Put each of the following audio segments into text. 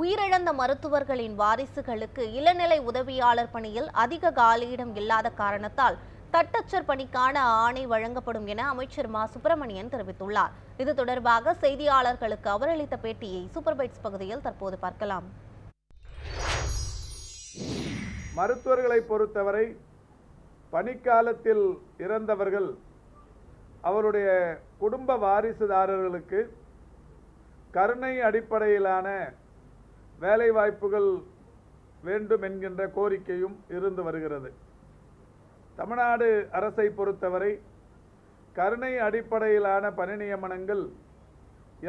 உயிரிழந்த மருத்துவர்களின் வாரிசுகளுக்கு இளநிலை உதவியாளர் பணியில் அதிக காலியிடம் இல்லாத காரணத்தால் தட்டச்சர் பணிக்கான ஆணை வழங்கப்படும் என அமைச்சர் மா. சுப்பிரமணியன் தெரிவித்துள்ளார். இது தொடர்பாக செய்தியாளர்களுக்கு அவர் அளித்த பேட்டியை சூப்பர்பைட்ஸ் பகுதியில் தற்போது பார்க்கலாம். மருத்துவர்களை பொறுத்தவரை பணிக்காலத்தில் இறந்தவர்கள் அவருடைய குடும்ப வாரிசுதாரர்களுக்கு கருணை அடிப்படையிலான வேலைவாய்ப்புகள் வேண்டும் என்கின்ற கோரிக்கையும் இருந்து வருகிறது. தமிழ்நாடு அரசை பொறுத்தவரை கருணை அடிப்படையிலான பணி நியமனங்கள்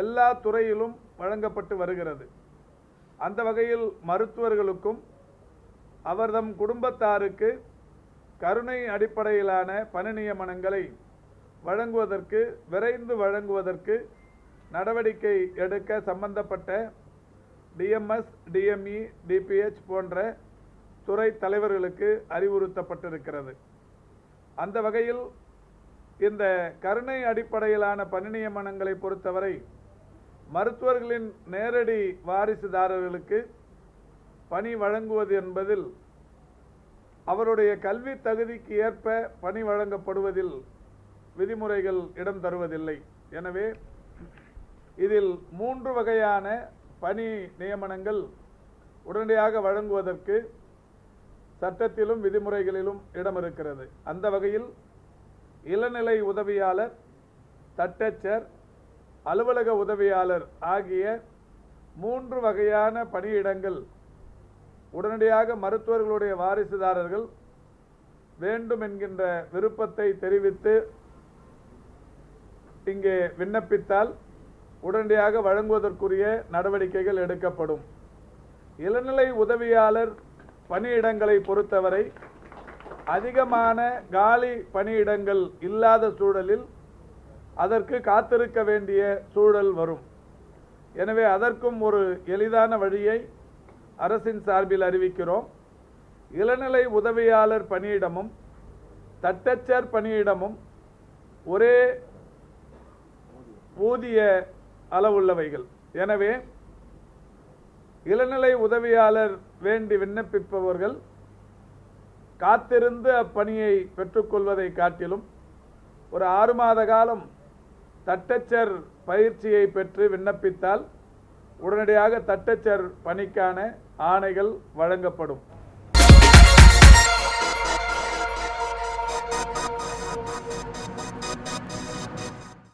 எல்லா துறையிலும் வழங்கப்பட்டு வருகிறது. அந்த வகையில் மருத்துவர்களுக்கும் அவர்தம் குடும்பத்தாருக்கு கருணை அடிப்படையிலான பணி நியமனங்களை வழங்குவதற்கு விரைந்து வழங்குவதற்கு நடவடிக்கை எடுக்க சம்பந்தப்பட்ட டிஎம்எஸ் டிஎம்இ டிபிஹெச் போன்ற துறை தலைவர்களுக்கு அறிவுறுத்தப்பட்டிருக்கிறது. அந்த வகையில் இந்த கருணை அடிப்படையிலான பணி நியமனங்களை பொறுத்தவரை மருத்துவர்களின் நேரடி வாரிசுதாரர்களுக்கு பணி வழங்குவது என்பதில் அவருடைய கல்வி தகுதிக்கு ஏற்ப பணி வழங்கப்படுவதில் விதிமுறைகள் இடம் தருவதில்லை. எனவே இதில் மூன்று வகையான பணி நியமனங்கள் உடனடியாக வழங்குவதற்கு சட்டத்திலும் விதிமுறைகளிலும் இடம் இருக்கிறது அந்த வகையில் இளநிலை உதவியாளர் தட்டச்சர் அலுவலக உதவியாளர் ஆகிய மூன்று வகையான பணியிடங்கள் உடனடியாக மருத்துவர்களுடைய வாரிசுதாரர்கள் வேண்டும் என்கின்ற விருப்பத்தை தெரிவித்து இங்கே விண்ணப்பித்தால் உடனடியாக வழங்குவதற்குரிய நடவடிக்கைகள் எடுக்கப்படும். இளநிலை உதவியாளர் பணியிடங்களை பொறுத்தவரை அதிகமான காலி பணியிடங்கள் இல்லாத சூழலில் அதற்கு காத்திருக்க வேண்டிய சூழல் வரும். எனவே அதற்கும் ஒரு எளிதான வழியை அரசின் சார்பில் அறிவிக்கிறோம். இளநிலை உதவியாளர் பணியிடமும் தட்டச்சர் பணியிடமும் ஒரே ஊதிய அளவுள்ளவைகள். எனவே இளநிலை உதவியாளர் வேண்டி விண்ணப்பிப்பவர்கள் காத்திருந்து அப்பணியை பெற்றுக்கொள்வதை காட்டிலும் ஒரு ஆறு மாத காலம் தட்டச்சர் பயிற்சியை பெற்று விண்ணப்பித்தால் உடனடியாக தட்டச்சர் பணிக்கான ஆணைகள் வழங்கப்படும்.